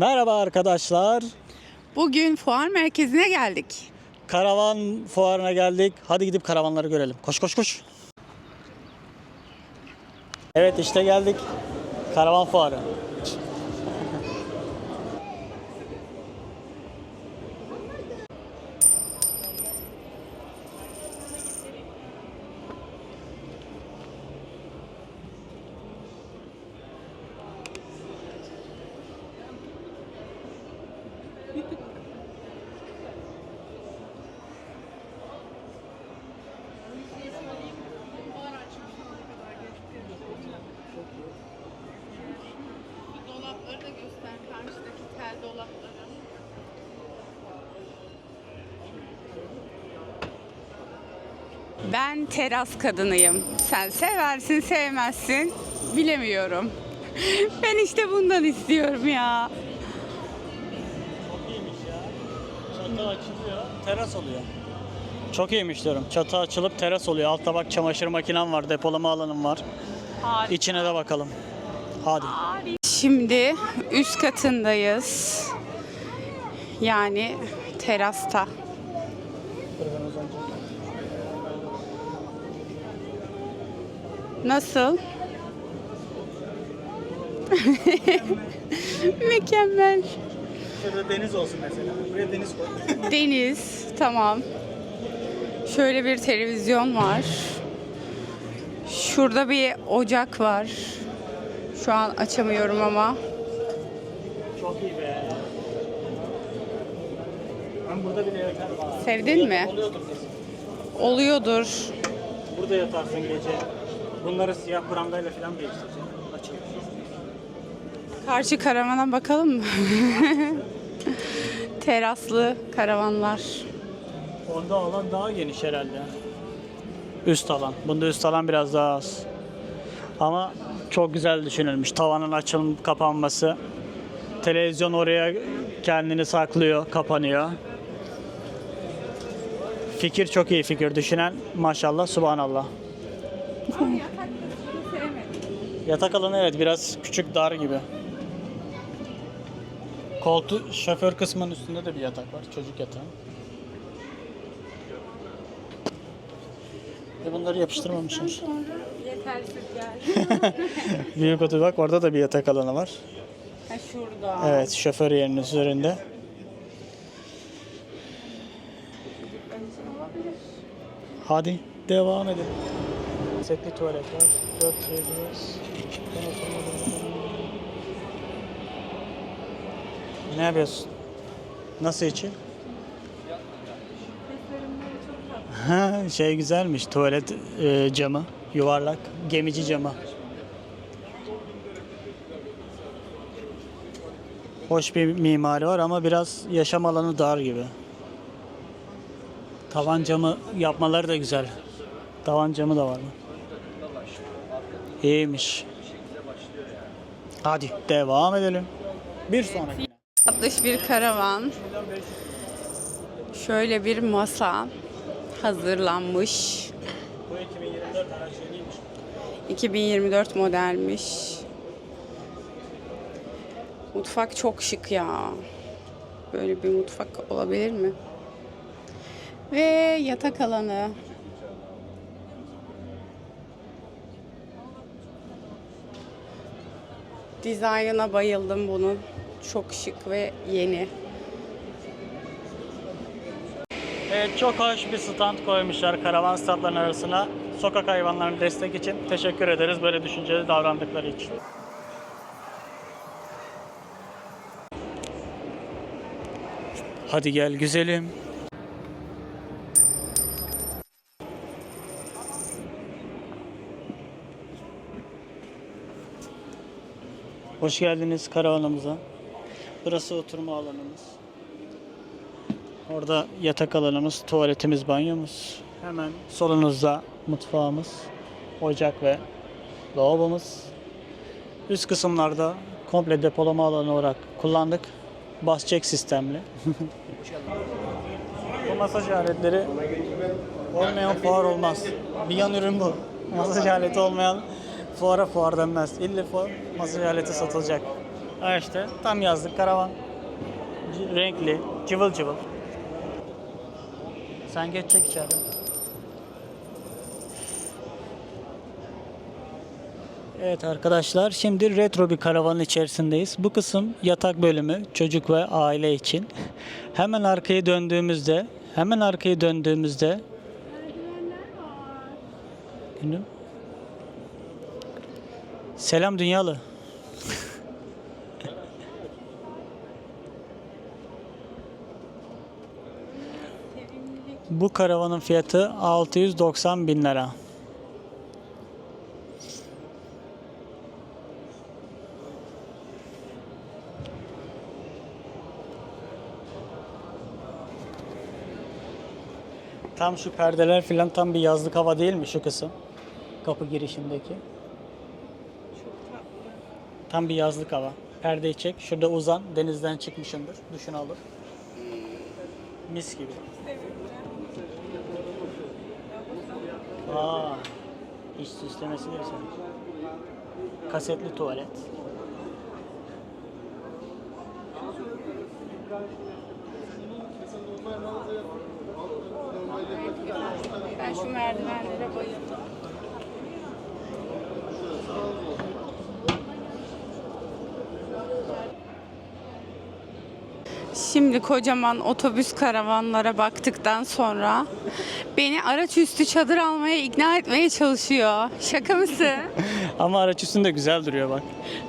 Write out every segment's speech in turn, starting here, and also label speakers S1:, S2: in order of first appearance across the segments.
S1: Merhaba arkadaşlar.
S2: Bugün fuar merkezine geldik.
S1: Karavan fuarına geldik. Hadi gidip karavanları görelim. Koş koş koş. Evet işte geldik. Karavan fuarı.
S2: Dolapları. Ben teras kadınıyım. Sen seversin sevmezsin bilemiyorum. ben işte bundan istiyorum ya.
S1: Çok iyiymiş ya. Çatı açılıyor, teras oluyor. Çok iyiymiş diyorum. Çatı açılıp teras oluyor. Altta bak çamaşır makinem var, depolama alanım var.
S2: Harika.
S1: İçine de bakalım. Hadi.
S2: Şimdi üst katındayız. Yani terasta. Nasıl? Mükemmel.
S1: Şurada deniz olsun mesela. Buraya deniz koy.
S2: Deniz, tamam. Şöyle bir televizyon var. Şurada bir ocak var. Şu an açamıyorum ama.
S1: Çok iyi be. Ben burada bile yatarım.
S2: Sevdin mi?
S1: Oluyordur kesin.
S2: Oluyordur.
S1: Burada yatarsın gece. Bunları siyah brandayla falan değiştireceksin. Açılır.
S2: Karşı karavana bakalım mı? Teraslı karavanlar.
S1: Onda alan daha geniş herhalde. Üst alan. Bunda üst alan biraz daha az. Ama çok güzel düşünülmüş. Tavanın açılıp kapanması. Televizyon oraya kendini saklıyor, kapanıyor. Fikir çok iyi fikir. Düşünen maşallah, subhanallah. Yatak alanı evet biraz küçük dar gibi. Koltuğu şoför kısmının üstünde de bir yatak var. Çocuk yatağı. Ve bunları yapıştırmamışlar.
S2: Yetersiz gel.
S1: Büyük otu bak orada da bir yatak alanı var.
S2: Ha şurada.
S1: Evet şoför yerinin üzerinde. Hadi devam edelim. Setli tuvalet var. 4 yediyoruz. Ne yapıyorsun? Nasıl içi? Ha, şey güzelmiş tuvalet e, camı yuvarlak gemici camı. Hoş bir mimari var ama biraz yaşam alanı dar gibi. Tavan camı yapmaları da güzel. Tavan camı da var mı? İyiymiş. Hadi devam edelim. Bir sonraki.
S2: Tatlış bir karavan. Şöyle bir masa hazırlanmış.
S1: Bu 2024 araç yeniymiş.
S2: 2024 modelmiş. Mutfak çok şık ya. Böyle bir mutfak olabilir mi? Ve yatak alanı. Dizaynına bayıldım bunun. Çok şık ve yeni.
S1: Evet çok hoş bir stand koymuşlar karavan standlarının arasına. Sokak hayvanlarına destek için teşekkür ederiz böyle düşünceli davrandıkları için. Hadi gel güzelim. Hoş geldiniz karavanımıza. Burası oturma alanımız. Orada yatak alanımız, tuvaletimiz, banyomuz. Hemen solunuzda mutfağımız, ocak ve lavabomuz. Üst kısımlarda komple depolama alanı olarak kullandık. Bas çek sistemli. bu masaj aletleri olmayan fuar olmaz. Bir yan ürün bu. Masaj aleti olmayan fuara fuar denmez. İlle fuar masaj aleti satılacak. Ha işte tam yazlık karavan. Renkli, cıvıl cıvıl. Sen geç çek içeride. Evet arkadaşlar şimdi retro bir karavanın içerisindeyiz. Bu kısım yatak bölümü çocuk ve aile için. Hemen arkayı döndüğümüzde hemen arkayı döndüğümüzde. Selam dünyalı. Bu karavanın fiyatı 690 bin lira. Tam şu perdeler filan tam bir yazlık hava değil mi şu kısım? Kapı girişindeki. Tam bir yazlık hava. Perdeyi çek. Şurada uzan. Denizden çıkmışındır. Duşunu alır. Mis gibi. Aa, hiç süslemesi değil sen. Kasetli tuvalet.
S2: Ben şu merdivenlere bayıldım. Şimdi kocaman otobüs karavanlara baktıktan sonra beni araç üstü çadır almaya ikna etmeye çalışıyor. Şaka mısın?
S1: Ama araç üstünde güzel duruyor bak.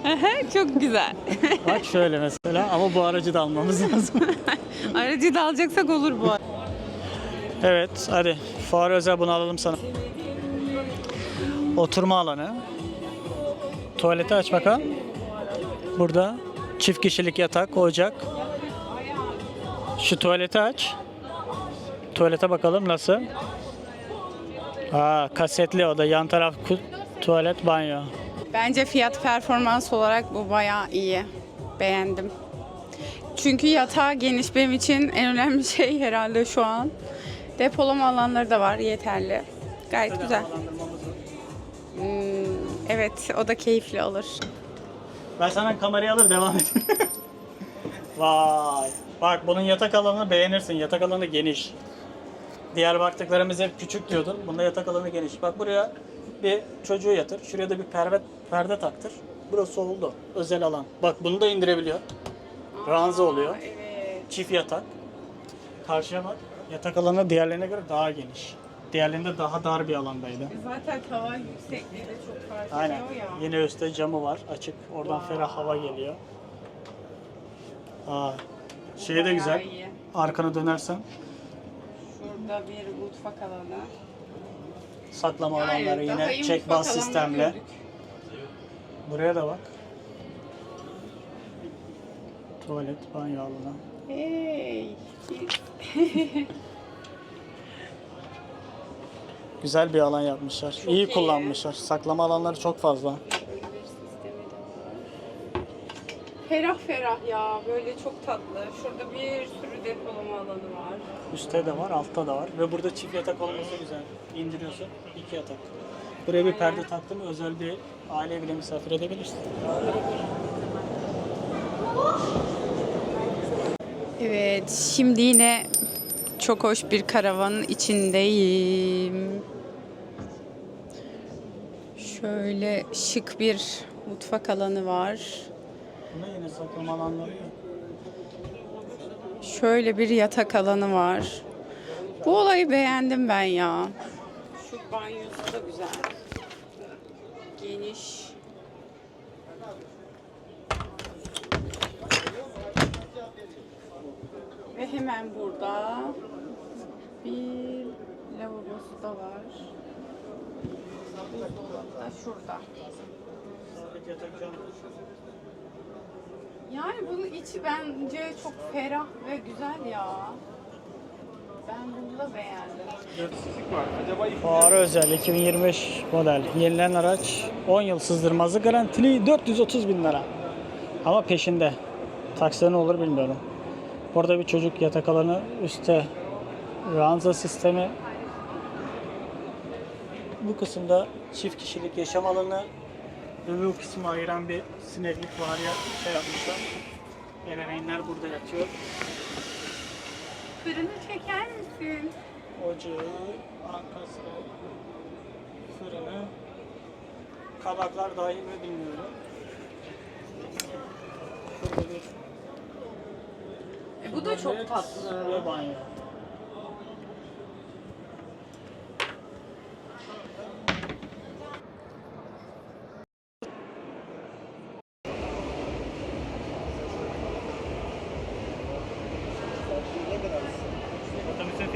S2: Çok güzel.
S1: Bak şöyle mesela ama bu aracı da almamız lazım.
S2: Aracı da alacaksak olur bu.
S1: Evet hadi fuar özel bunu alalım sana. Oturma alanı. Tuvaleti aç bakalım. Burada çift kişilik yatak, ocak. Şu tuvaleti aç. Tuvalete bakalım nasıl. Aa kasetli o da yan taraf tuvalet banyo.
S2: Bence fiyat performans olarak bu bayağı iyi. Beğendim. Çünkü yatağı geniş benim için en önemli şey herhalde şu an. Depolama alanları da var yeterli. Gayet güzel. Hmm, evet o da keyifli olur.
S1: Ben sana kamerayı alır devam et. Vay. Bak bunun yatak alanını beğenirsin. Yatak alanı geniş. Diğer baktıklarımız hep küçük diyordun. Bunda yatak alanı geniş. Bak buraya bir çocuğu yatır. Şuraya da bir perde, perde taktır. Burası oldu. Özel alan. Bak bunu da indirebiliyor. Ranza oluyor.
S2: Evet.
S1: Çift yatak. Karşıya bak. Yatak alanı diğerlerine göre daha geniş. Diğerlerinde daha dar bir alandaydı.
S2: Zaten tavan yüksekliği de çok fark
S1: Aynen.
S2: ediyor ya.
S1: Yine üstte camı var açık. Oradan ferah hava geliyor. Aa, şey de güzel.
S2: iyi.
S1: Arkana dönersen
S2: Şurada bir mutfak alanı.
S1: saklama
S2: Aynen,
S1: alanları
S2: daha
S1: yine
S2: iyi mutfak
S1: bas sistemle.
S2: gördük.
S1: Buraya da bak. Tuvalet, banyo alanı.
S2: Hey.
S1: Güzel bir alan yapmışlar. iyi
S2: iyi.
S1: kullanmışlar. Saklama alanları çok fazla.
S2: Ferah ferah ya böyle çok tatlı. Şurada bir sürü depolama alanı var.
S1: Üstte de var, altta da var. Ve burada çift yatak olması güzel. İndiriyorsun, iki yatak. Buraya bir perde taktın mı özel bir aile bile misafir edebilirsin.
S2: Evet şimdi yine çok hoş bir karavanın içindeyim. Şöyle şık bir mutfak alanı var.
S1: Bunda yine saklama alanları yok.
S2: Şöyle bir yatak alanı var. Bu olayı beğendim ben ya. Şu banyosu da güzel. Geniş. Ve hemen burada bir lavabosu da var. Buzdolabı da şurada.
S1: Yatak.
S2: Yani bunun içi bence çok ferah ve güzel ya. Ben bunu da beğendim.
S1: Fuarı özel 2025 model. Yenilen araç 10 yıl sızdırmazı garantili 430 bin lira. Ama peşinde. Takside ne olur bilmiyorum. Burada bir çocuk yatak alanı üstte ranza sistemi. Bu kısımda çift kişilik yaşam alanı öbür kısmı ayıran bir sineklik var ya şey yapmışlar. Ebeveynler burada yatıyor.
S2: Fırını çeker misin?
S1: Ocağı, arkası, fırını, kabaklar dahil mi bilmiyorum. Bir
S2: E, bu da çok tatlı.
S1: Ve banyo.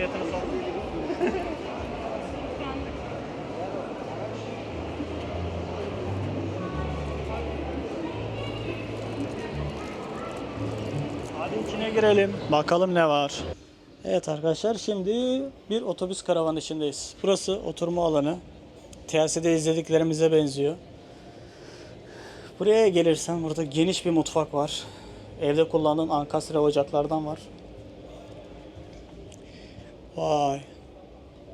S1: Fiyatını sor. Hadi içine girelim. Bakalım ne var. Evet arkadaşlar şimdi bir otobüs karavan içindeyiz. Burası oturma alanı. TLC'de izlediklerimize benziyor. Buraya gelirsen burada geniş bir mutfak var. Evde kullandığın ankastre ocaklardan var. Vay.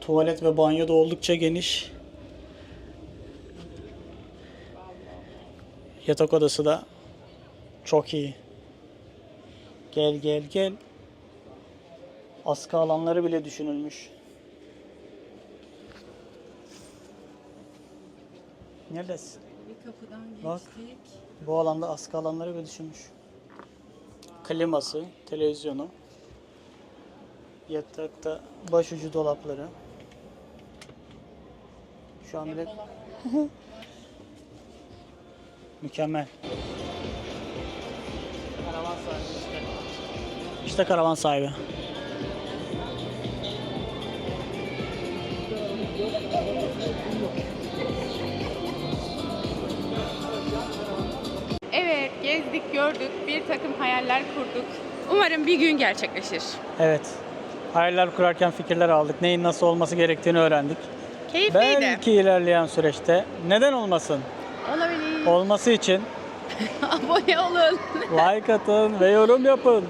S1: Tuvalet ve banyo da oldukça geniş. Yatak odası da çok iyi. Gel gel gel. Askı alanları bile düşünülmüş. Neredesin?
S2: Bir kapıdan
S1: Bak.
S2: geçtik.
S1: Bu alanda askı alanları bile düşünmüş. Kliması, televizyonu. Yatakta başucu dolapları. Şu an bile mükemmel. Karavan sahibi işte. İşte karavan sahibi.
S2: Evet, gezdik, gördük, bir takım hayaller kurduk. Umarım bir gün gerçekleşir.
S1: Evet. Hayaller kurarken fikirler aldık. Neyin nasıl olması gerektiğini öğrendik.
S2: Keyifliydi.
S1: Belki ilerleyen süreçte neden olmasın?
S2: Olabilir.
S1: Olması için
S2: Abone olun.
S1: like atın ve yorum yapın.